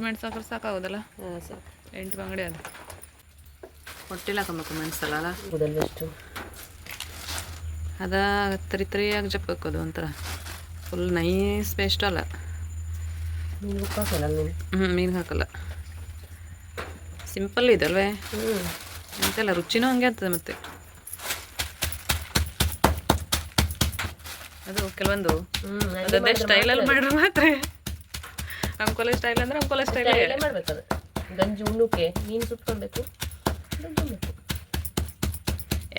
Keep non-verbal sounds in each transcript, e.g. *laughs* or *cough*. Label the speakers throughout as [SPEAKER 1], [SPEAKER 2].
[SPEAKER 1] ಇಟ್ಟು ಮೆಣಸು ಹಾಕಿದ್ರೆ ಸಾಕಾಗೋದಲ್ಲ
[SPEAKER 2] ಸರ್
[SPEAKER 1] ಎಂಟು ಬಂಗಡಿ ಅದು. ಹೊಟ್ಟೆಲ್ಲ ಹಾಕೊಬೇಕು ಮೆಣಸಲ್ಲ ಅಲ್ಲ?
[SPEAKER 2] ಎಷ್ಟು?
[SPEAKER 1] ಅದ ತರಿ ತರಿಯಾಗಿ ಜಪ್ಪಬೇಕು ಅದು ಒಂಥರ. ಫುಲ್ ನೈಸ್ ಪೇಸ್ಟ್ ಅಲ್ಲ. ಹ್ಞೂ ಮೀನು ಹಾಕಲ್ಲ. ಸಿಂಪಲ್ ಇದಲ್ವೇ
[SPEAKER 2] ಹ್ಞೂ
[SPEAKER 1] ಎಂತೆಲ್ಲ ರುಚಿನೂ ಹಂಗೆ ಆಗ್ತದೆ ಮತ್ತೆ. ಅದು ಕೆಲವೊಂದು.
[SPEAKER 2] ಹ್ಞೂ
[SPEAKER 1] ಅದೇ ಸ್ಟೈಲಲ್ಲಿ ಮಾಡಿದ್ರೆ ಮಾತ್ರ. ಅಂಕೋಲೆ ಸ್ಟೈಲ್ ಅಂದ್ರೆ ಅಂಕೋಲೆ ಸ್ಟೈಲ್
[SPEAKER 2] ಮಾಡ್ಬೇಕು ಅದು. ಗಂಜಿ ಉಣ್ಣುಕ್ಕೆ ಮೀನು ಸುಟ್ಕೊಳ್ಬೇಕು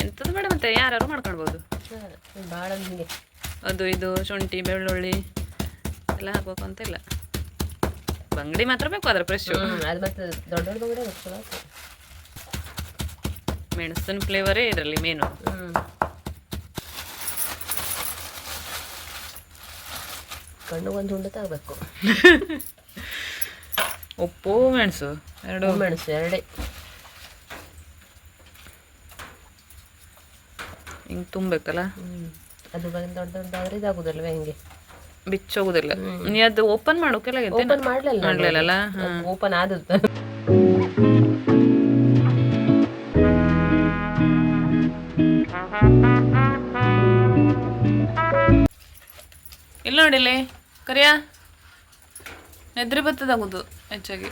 [SPEAKER 1] ಎಂಥದ್ದು ಬೇಡ ಮತ್ತೆ ಯಾರು ಮಾಡ್ಕೊಳ್ಬೋದು.
[SPEAKER 2] ಭಾಳ
[SPEAKER 1] ಅದು ಇದು ಶುಂಠಿ ಬೆಳ್ಳುಳ್ಳಿ ಎಲ್ಲ ಹಾಕ್ಬೇಕು ಅಂತ ಇಲ್ಲ. ಬಂಗಡಿ ಮಾತ್ರ ಬೇಕು ಅದ್ರ ಫ್ರೆಶ್
[SPEAKER 2] ಅದು ಮತ್ತೆ ದೊಡ್ಡ ದೊಡ್ಡ ಬಂಗಡಿ
[SPEAKER 1] ಮೆಣಸಿನ ಫ್ಲೇವರೇ ಇದರಲ್ಲಿ ಮೇನು
[SPEAKER 2] ಕಣ್ಣು ಒಂದು ಉಂಡೆ ತರಬೇಕು *laughs*
[SPEAKER 1] ಉಪ್ಪು ಮೆಣಸು ಎರಡು.
[SPEAKER 2] ಮೆಣಸು ಎರಡೇ.
[SPEAKER 1] ಹಿಂಗೆ ತುಂಬಬೇಕಲ್ಲ?
[SPEAKER 2] ಅದು ಬಂದು ದೊಡ್ಡ ದೊಡ್ಡದಾದ್ರೆ ಇದಾಗೋದಲ್ವೇ ಹಿಂಗೆ?
[SPEAKER 1] ಬಿಚ್ಚೋಗುದಿಲ್ಲ. ನೀ ಅದು ಓಪನ್ ಮಾಡೋಕೆಲ್ಲ
[SPEAKER 2] ಓಪನ್ ಮಾಡಲಿಲ್ಲ ಓಪನ್ ಆದದ್ದು.
[SPEAKER 1] ಇಲ್ಲ ನೋಡಿಲ್ಲಿ ಕರಿಯಾ? ನೆದ್ರಿ ಬತ್ತದಾಗುದು ಹೆಚ್ಚಾಗಿ.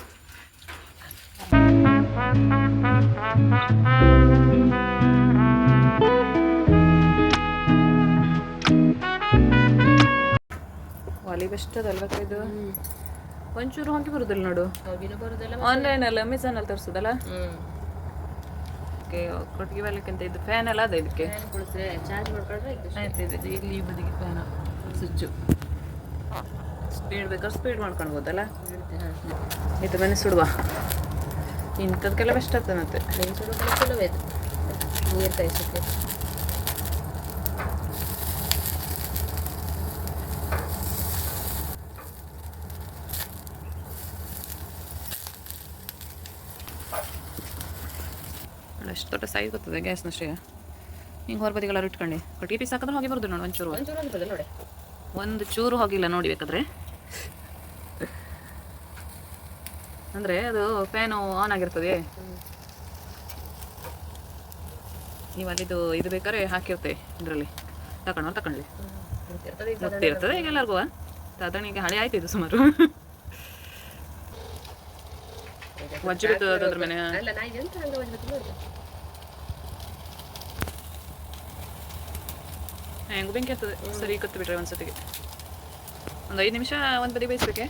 [SPEAKER 1] ವಾಲಿ ಬೆಸ್ಟ್ ಅದಲ್ವ ಇದು? ಒಂಚೂರು ಹೊಂಟಿ ಬರುದಿಲ್ಲ ನೋಡು.
[SPEAKER 2] ಆನ್ಲೈನ್ ಬರೋದೆಲ್ಲ
[SPEAKER 1] ಆನ್ಲೈನಲ್ಲಿ ಅಮೆಝಾನಲ್ಲಿ ತರಿಸೋದಲ್ಲ? ಓಕೆ ಕೊಟ್ಟಿಗೆ ಬರ್ಲಿಕ್ಕಂತ ಇದು ಫ್ಯಾನ್ ಎಲ್ಲ ಅದ ಇದಕ್ಕೆ?
[SPEAKER 2] ಚಾರ್ಜ್ ಮಾಡ್ಕೊಂಡ್ರೆ
[SPEAKER 1] ಇಲ್ಲಿ ಬದಿಗೆ ಫ್ಯಾನ್ ಸ್ವಿಚ್ಚು ಸ್ಪೀಡ್ ಬೇಕಾದ್ರೆ ಸ್ಪೀಡ್ ಮಾಡ್ಕೊಳ್ಬೋದಲ್ಲ? ಇದು ಮನೆ ಸುಡುವ. ಇಂಥದ್ಕೆಲ್ಲ ಬೆಸ್ಟ್ ಆಗ್ತದೆ ಮತ್ತೆ.
[SPEAKER 2] ಇದು ನೀರು ಕಾಯಿಸೋಕ್ಕೆ
[SPEAKER 1] ಅಷ್ಟು ದೊಡ್ಡ ಸೈಜ್ ಗೊತ್ತದೆ ಗ್ಯಾಸ್ನಷ್ಟೇ ಹಿಂಗೆ ಹೊರ ಬದಿಗೆಲ್ಲ ಇಟ್ಕೊಂಡು. ಕಟ್ಟಿಗೆ ಪೀಸ್ ಹಾಕಿದ್ರೆ ಹೋಗಿ ಬರೋದು ನೋಡಿ ಒಂಚೂರು.
[SPEAKER 2] ಒಂಚೂರು ನೋಡಿ.
[SPEAKER 1] ಒಂದು ಚೂರು ಹೋಗಿಲ್ಲ ನೋಡಿ ಬೇಕಾದ್ರೆ. ಅಂದರೆ ಅದು ಫ್ಯಾನು ಆನ್ ಆಗಿರ್ತದೆ. ನೀವು ಅಲ್ಲಿದು ಇದು ಬೇಕಾದ್ರೆ ಹಾಕಿರ್ತೇವೆ ಇದರಲ್ಲಿ. ತಗೊಂಡು
[SPEAKER 2] ತಕೊಂಡ್ಲಿ.
[SPEAKER 1] ಗೊತ್ತಿರ್ತದೆ ಈಗ ಎಲ್ಲರಿಗೂ. ಸಾಧಾರಣ ಹಳೆ ಆಯ್ತು ಇದು ಸುಮಾರು. ವಜ್ಜು ಬಿದ್ದು ಅದ್ರ ಮೇಲೆ
[SPEAKER 2] ಅಲ್ಲ ನಾ ಇದೆಂತ ಹಂಗೆ
[SPEAKER 1] ಬೆಂಕಿ ಆಗ್ತದೆ ಸರಿ, ಕತ್ತು ಒಂದ್ಸತಿಗೆ. ಒಂದು ಐದು ನಿಮಿಷ, ಒಂದ್ ಬದಿ ಬೇಯಿಸ್ಬೇಕೆ?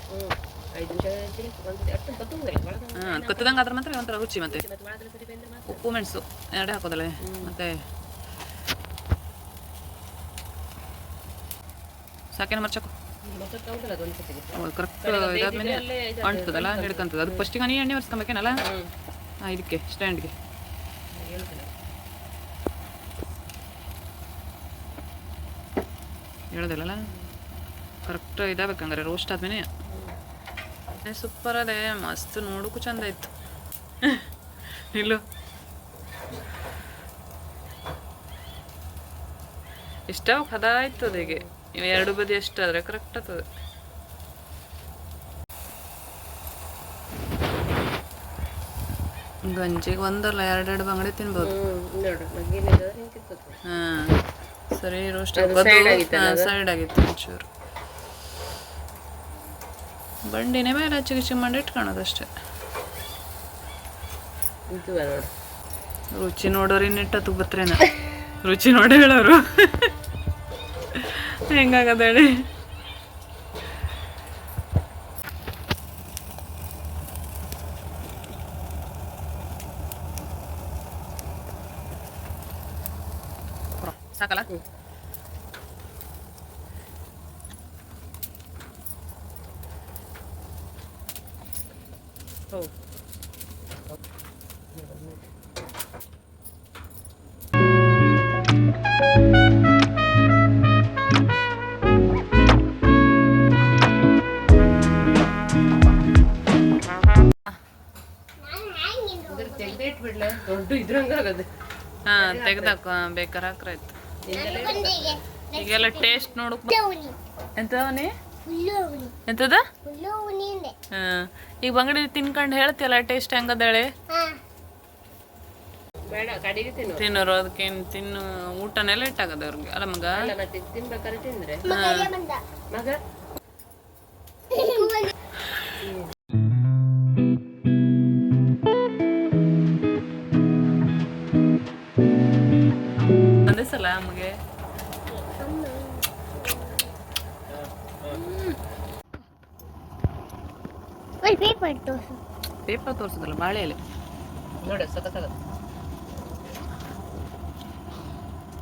[SPEAKER 2] ಕತ್ತದಂಗ ಒಂದು
[SPEAKER 1] ಆದ್ರೆ ಮಾತ್ರ ಒಂಥರ ರುಚಿ ಮತ್ತೆ. ಉಪ್ಪು, ಮೆಣಸು ಎರಡೇ ಹಾಕೋದಲ್ಲ ಮತ್ತೆ ಸಾಕೇನು ಮರ್ಚಕು ಕರೆಕ್ಟ್ ಇದಾದ್ಮೇಲೆ ಅದು ಫಸ್ಟಿಗೆ ನೀ ಎಣ್ಣೆ ಒರೆಸ್ಕೊಬೇಕೇನಲ್ಲ? ಇದಕ್ಕೆ ಸ್ಟ್ಯಾಂಡ್ಗೆ ಹೇಳೋದಿಲ್ಲಲ್ಲ? ಕರೆಕ್ಟ್ ಇದಾಗಬೇಕಂದ್ರೆ ರೋಸ್ಟ್ ಆದ್ಮೇಲೆ. ಸೂಪರ್ ಅದೇ ಮಸ್ತ್ ನೋಡೋಕ್ಕೂ ಚಂದ ಇತ್ತು. ನಿಲ್ಲು ಇಷ್ಟ ಹದ ಆಯ್ತು ಅದೀಗೆ. ಇವು ಎರಡು ಬದಿ ಎಷ್ಟಾದರೆ ಕರೆಕ್ಟ್ ಆಗ್ತದೆ. ಗಂಜಿಗೆ ಒಂದಲ್ಲ ಎರಡೆರಡು ಬಂಗಡೆ ತಿನ್ಬೋದು.
[SPEAKER 2] ಹಿಂಗೆ
[SPEAKER 1] ಹಾಂ. ಸರಿ ರೋಸ್ಟ್ ಸೈಡ್ ಆಗಿತ್ತು ಒಂಚೂರು. ಬಂಡಿನೇ ಮೇಲೆ ಹಚ್ಚಿ ಗಿಚ್ಚಿ ಮಾಡಿ ಇಟ್ಕೊಳೋದು ಅಷ್ಟೇ ರುಚಿ ನೋಡೋರಿ ಇನ್ನಿಟ್ಟು ಬತ್ರೇನ ರುಚಿ ನೋಡಿ ಹೇಳೋರು. ಹೆಂಗಾಗದ ಹೇಳಿ ಸಾಕಲ್ಲ
[SPEAKER 2] ದೊಡ್ಡ
[SPEAKER 1] ಹಾಂ ತೆಗ್ದಾಕ ಬೇಕಾರ ಹಾಕ್ರಾಯ್ತು
[SPEAKER 2] ನಿಂದೆಲ್ಲ
[SPEAKER 1] ಈಗೆಲ್ಲ ಟೇಸ್ಟ್ ನೋಡಕ್ ಎಂತವನಿ ಎಂತದ? ಹಾ. ಈಗ ಬಂಗಡಿ ತಿನ್ಕೊಂಡು ಹೇಳ್ತಿಯಲ್ಲ ಟೇಸ್ಟ್ ಹೆಂಗದಳೆ?
[SPEAKER 3] ಹಾ.
[SPEAKER 2] ಬೇಡ ಕಡಿಗೆ ತಿನ್ನು.
[SPEAKER 1] ತಿನ್ನೋರು ಅದಕ್ಕೇನು ತಿನ್ನು ಊಟನೆಲ್ಲ ಇಟ್ಟಾಗದ ಅವ್ರಿಗೆ. ಅಲ್ಲ ಮಗ?
[SPEAKER 2] ತಿನ್ಬೇಕಾದ್ರೆ ತಿಂದ್ರೆ?
[SPEAKER 1] ಒಂದು
[SPEAKER 3] ಪೇಪರ್ ತೋರ್ಸು.
[SPEAKER 1] ಪೇಪರ್ ತೋರಿಸೋದಲ್ಲ ಬಾಳೆ ಎಲೆ
[SPEAKER 2] ನೋಡು ಸಖತ್ತಾಗ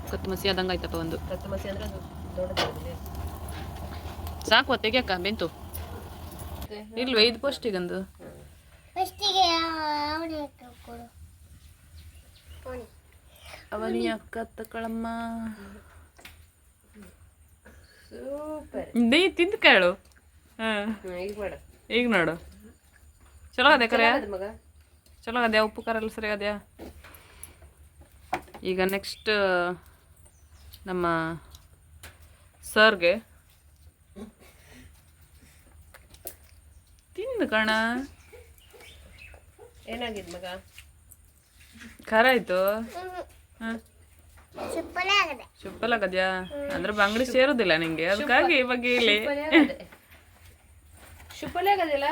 [SPEAKER 1] ಕೊತ್ತು ಮಸಿ ಆದಂಗೆ ಆಯ್ತಪ್ಪ ಒಂದು.
[SPEAKER 2] ಕತ್ತು ಮಸಿ ಅಂದ್ರೆ ಅದು ದೊಡ್ಡದಾಗಿದೆ
[SPEAKER 1] ಸಾಕು ತೆಗಿಯಕ್ಕ ಬೆಂತು. ಇಲ್ವೇ ಇದು ಪೋಸ್ಟಿಗಂದು
[SPEAKER 3] ಫಸ್ಟಿಗೆ ಅವನಿ
[SPEAKER 1] ಅಕ್ಕ ತಕ್ಕಳಮ್ಮ
[SPEAKER 2] ಸೂಪರ್.
[SPEAKER 1] ನೀ ತಿಂದು ಕೇಳು. ಹಾಂ
[SPEAKER 2] ಈಗ ಮಾಡ.
[SPEAKER 1] ಈಗ ನೋಡು. ಚಲೋ ಅದೇ ಕರೆ.
[SPEAKER 2] ಅದು ಮಗ.
[SPEAKER 1] ಚಲೋ ಅದೇ ಉಪ್ಪು ಖಾರ ಎಲ್ಲ ಸರಿ ಅದ್ಯಾ ಈಗ ನೆಕ್ಸ್ಟ್ ನಮ್ಮ ಸರ್ಗೆ. ತಿಂದು ಕಣ.
[SPEAKER 2] ಏನಾಗಿದ್ ಮಗ?
[SPEAKER 1] ಖಾರ ಆಯ್ತು? ಹಾಂ.
[SPEAKER 3] ಸಿಪ್ಪಲೆ ಆಗದೆ.
[SPEAKER 1] ಚುಪ್ಪಲಾಗದ್ಯಾ ಅಂದ್ರೆ ಬಂಗಡಿ ಸೇರುದಿಲ್ಲ ನಿಂಗೆ. ಅದಕ್ಕಾಗಿ ಇವಾಗ ಇಲ್ಲಿ
[SPEAKER 2] శుభలే కదా ఇలా